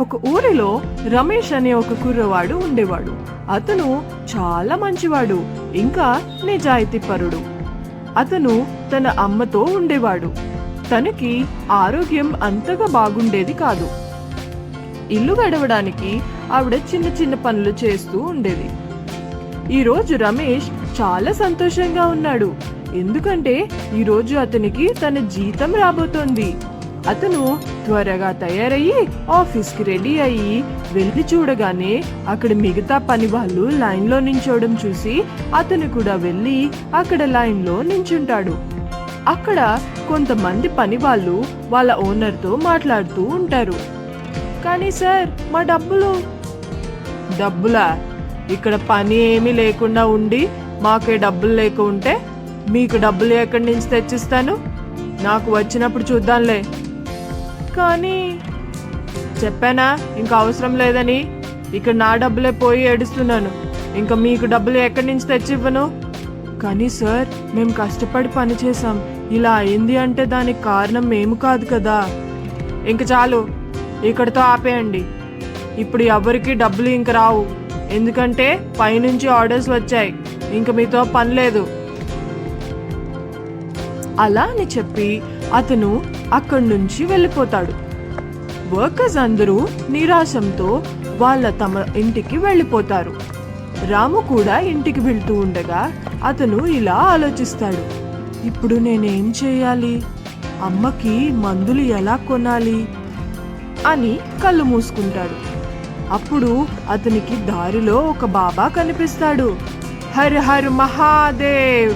ఒక ఊరిలో రమేష్ అనే ఒక కుర్రవాడు ఉండేవాడు. అతను చాలా మంచివాడు ఇంకా నిజాయితీపరుడు అతను తన అమ్మతో ఉండేవాడు. తనకి ఆరోగ్యం అంతగా బాగుండేది కాదు. ఇల్లు గడవడానికి ఆవిడ చిన్న చిన్న పనులు చేస్తూ ఉండేది. ఈరోజు రమేష్ చాలా సంతోషంగా ఉన్నాడు. ఎందుకంటే ఈరోజు అతనికి తన జీతం రాబోతోంది. అతను త్వరగా తయారయ్యి ఆఫీస్కి రెడీ అయ్యి వెళ్ళి చూడగానే అక్కడ మిగతా పని వాళ్ళు లైన్లో నించోవడం చూసి అతను కూడా వెళ్ళి అక్కడ లైన్లో నించుంటాడు. అక్కడ కొంతమంది పని వాళ్ళు వాళ్ళ ఓనర్తో మాట్లాడుతూ ఉంటారు. కానీ సార్ మా డబ్బులు డబ్బులా? ఇక్కడ పని ఏమీ లేకుండా ఉండి మాకే డబ్బులు లేక ఉంటే మీకు డబ్బులు ఎక్కడి నుంచి తెచ్చిస్తాను? నాకు వచ్చినప్పుడు చూద్దాంలే. కానీ చెప్పానా? ఇంకా అవసరం లేదని ఇక్కడ నా డబ్బులే పోయి ఏడుస్తున్నాను. ఇంకా మీకు డబ్బులు ఎక్కడి నుంచి తెచ్చివ్వను? కానీ సార్ మేము కష్టపడి పని చేసాం ఇలా అయింది అంటే దానికి కారణం మేము కాదు కదా. ఇంక చాలు ఇక్కడితో ఆపేయండి. ఇప్పుడు ఎవరికి డబ్బులు ఇంక రావు. ఎందుకంటే పైనుంచి ఆర్డర్స్ వచ్చాయి. ఇంక మీతో పని లేదు. అలా అని చెప్పి అతను అక్కడి నుంచి వెళ్ళిపోతాడు. వర్కర్స్ అందరూ నిరాశంతో వాళ్ళ తమ ఇంటికి వెళ్ళిపోతారు. రాము కూడా ఇంటికి వెళ్తూ ఉండగా అతను ఇలా ఆలోచిస్తాడు. ఇప్పుడు నేనేం చేయాలి? అమ్మకి మందులు ఎలా కొనాలి? అని కళ్ళు మూసుకుంటాడు. అప్పుడు అతనికి దారిలో ఒక బాబా కనిపిస్తాడు. హర్ హర్ మహాదేవ్!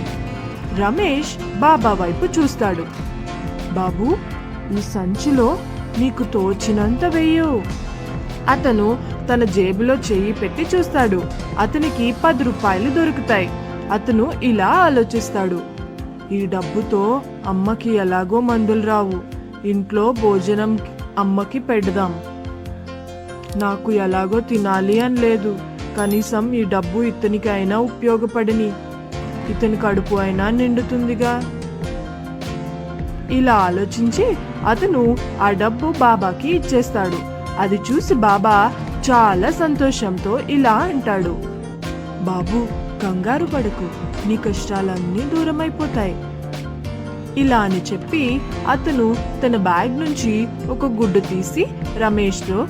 రమేష్ బాబా వైపు చూస్తాడు. బాబు ఈ సంచిలో నీకు తోచినంత వెయ్యు. అతను తన జేబులో చెయ్యి పెట్టి చూస్తాడు. అతనికి పది రూపాయలు దొరుకుతాయి. అతను ఇలా ఆలోచిస్తాడు. ఈ డబ్బుతో అమ్మకి ఎలాగో మందులు రావు. ఇంట్లో భోజనం అమ్మకి పెడదాం. నాకు ఎలాగో తినాలి అని లేదు. కనీసం ఈ డబ్బు ఇతనికి అయినా ఉపయోగపడని. ఇతని కడుపు అయినా నిండుతుందిగా. ఇలా ఆలోచించి అతను ఆ డబ్బు బాబాకి ఇచ్చేస్తాడు. అది చూసి బాబా చాలా సంతోషంతో ఇలా అంటాడు. బాబు కంగారు పడకు. నీ కష్టాలన్నీ దూరమైపోతాయి. ఇలా అని చెప్పి అతను తన బ్యాగ్ నుంచి ఒక గుడ్డు తీసి రమేష్తో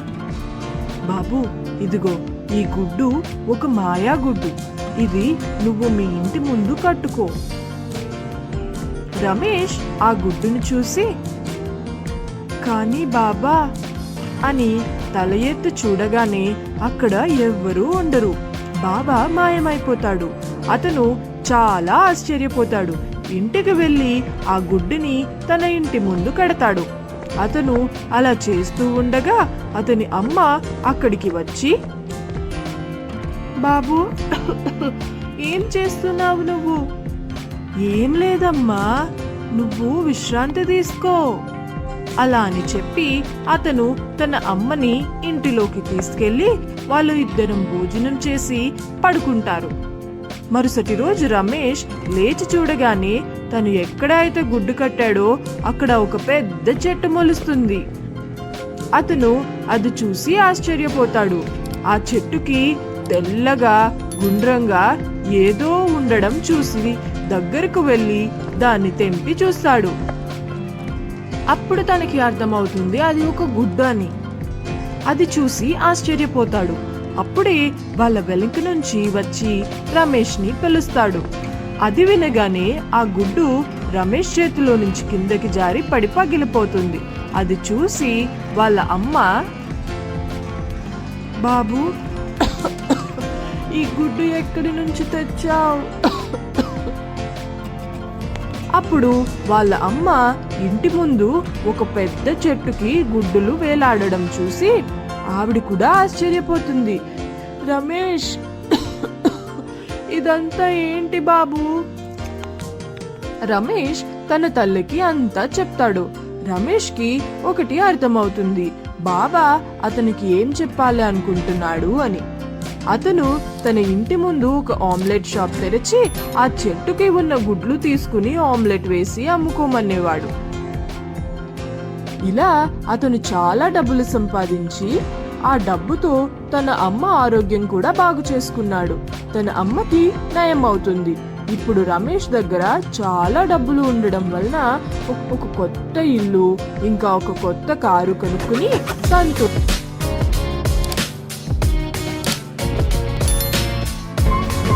బాబు ఇదిగో ఈ గుడ్డు ఒక మాయా గుడ్డు. ఇది నువ్వు మీ ఇంటి ముందు కట్టుకో. రమేష్ ఆ గుడ్డును చూసి కానీ బాబా అని తల ఎత్తు చూడగానే అక్కడ ఎవ్వరూ ఉండరు. బాబా మాయమైపోతాడు. అతను చాలా ఆశ్చర్యపోతాడు. ఇంటికి వెళ్ళి ఆ గుడ్డుని తన ఇంటి ముందు కడతాడు. అతను అలా చేస్తూ ఉండగా అతని అమ్మ అక్కడికి వచ్చి బాబు ఏం చేస్తున్నావు నువ్వు? ఏం లేదమ్మా నువ్వు విశ్రాంతి తీసుకో. అలా అని చెప్పి అతను తన అమ్మని ఇంటిలోకి తీసుకెళ్ళి వాళ్ళు ఇద్దరం భోజనం చేసి పడుకుంటారు. మరుసటి రోజు రమేష్ లేచి చూడగానే తను ఎక్కడ అయితే గుడ్డు కట్టాడో అక్కడ ఒక పెద్ద చెట్టు మొలుస్తుంది. అతను అది చూసి ఆశ్చర్యపోతాడు. ఆ చెట్టుకి తెల్లగా గుండ్రంగా ఏదో ఉండడం చూసి దగ్గరకు వెళ్ళి దాన్ని తెంపి చూస్తాడు. అప్పుడు తనకి అర్థమవుతుంది అది ఒక గుడ్డు అని. అది చూసి ఆశ్చర్యపోతాడు. అప్పుడే వాళ్ళ వెనుక నుంచి వచ్చి రమేష్ని పిలుస్తాడు. అది వినగానే ఆ గుడ్డు రమేష్ చేతిలో నుంచి కిందకి జారి పడి పగిలిపోతుంది. అది చూసి వాళ్ళ అమ్మ బాబు ఈ గుడ్డు ఎక్కడి నుంచి తెచ్చావు? అప్పుడు వాళ్ళ అమ్మ ఇంటి ముందు ఒక పెద్ద చెట్టుకి గుడ్డులు వేలాడడం చూసి ఆవిడ కూడా ఆశ్చర్యపోతుంది. రమేష్ ఇదంతా ఏంటి బాబు? రమేష్ తన తల్లికి అంతా చెప్తాడు. రమేష్కి ఒకటి అర్థమవుతుంది. బాబా అతనికి ఏం చెప్పాలి అనుకుంటున్నాడు అని. అతను తన ఇంటి ముందు ఒక ఆమ్లెట్ షాప్ తెరిచి ఆ చెట్టుకి ఉన్న గుడ్లు తీసుకుని ఆమ్లెట్ వేసి అమ్ముకోమనేవాడు. ఇలా అతను చాలా డబ్బులు సంపాదించి ఆ డబ్బుతో తన అమ్మ ఆరోగ్యం కూడా బాగు చేసుకున్నాడు. తన అమ్మకి నయం అవుతుంది. ఇప్పుడు రమేష్ దగ్గర చాలా డబ్బులు ఉండడం వలన ఒక- కొత్త ఇల్లు ఇంకా ఒక కొత్త కారు కనుక్కుని సంతో